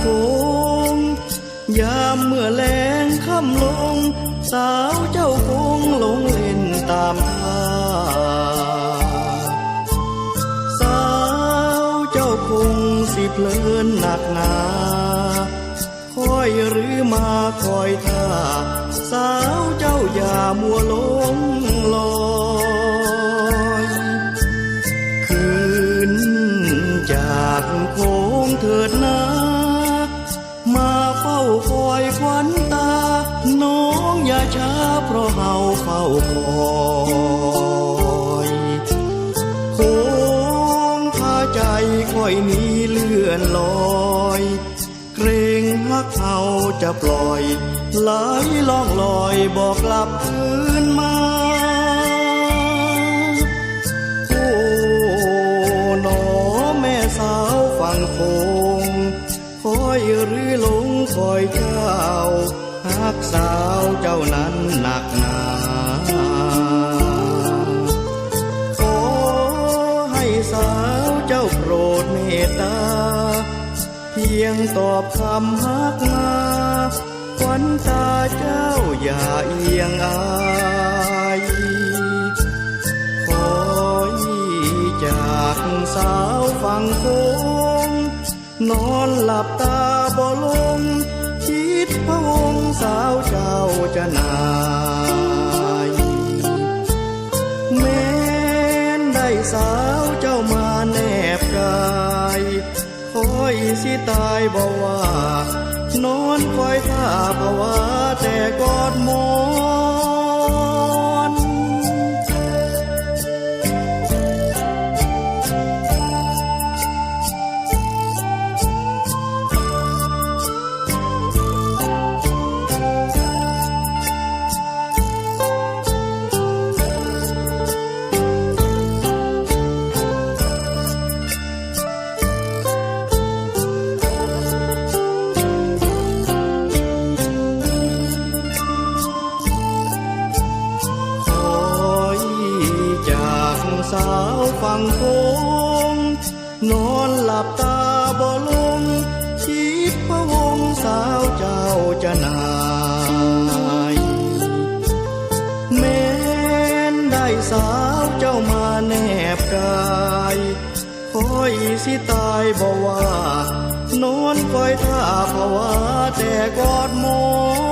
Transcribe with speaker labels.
Speaker 1: ำน้ำโขงยามเมื่อแลงค่ำลง สาวเจ้าคงลงเล่นตามท่าสาวเจ้าคงสิเพลินหนักหนาคอยหรือมาคอยท่า สาวเจ้าอย่ามัวหลงลอยคืนจากโค้งเถิดนา ช้าเพราะเฮาเฝ้าคอยโค้งพาใจค่อยนี้เลื่อนลอย เกรงฮักเฮาจะปล่อยไหลล่องลอยบอกกลับคืนมาโอ้หนอแม่สาวฝั่งคงคอยหรือหลงคอยเจ้า หักสาวเจ้านั้นหนักหนาขอให้สาวเจ้าโปรดเมตตา เพียงตอบคำฮักมาควันตาเจ้าอย่าเอียงอายคอยจากสาวฝั่งโคงนอนหลับตาบ่ลง ดพะวงสาวเจ้าจะนายแม้นได้สาวเจ้ามาแนบกายคอยสิตายบ่ว่า นอนคอยท่าภาวะแต่กอดหมอ สาวฝั่งโค้งนอนหลับตาบ่ลงคิดพระวงสาวเจ้าจะนายแม้นได้สาวเจ้ามาแนบกายคอยสิตายบ่ว่านอนคอยท่าภาวะแต่กอดหมอน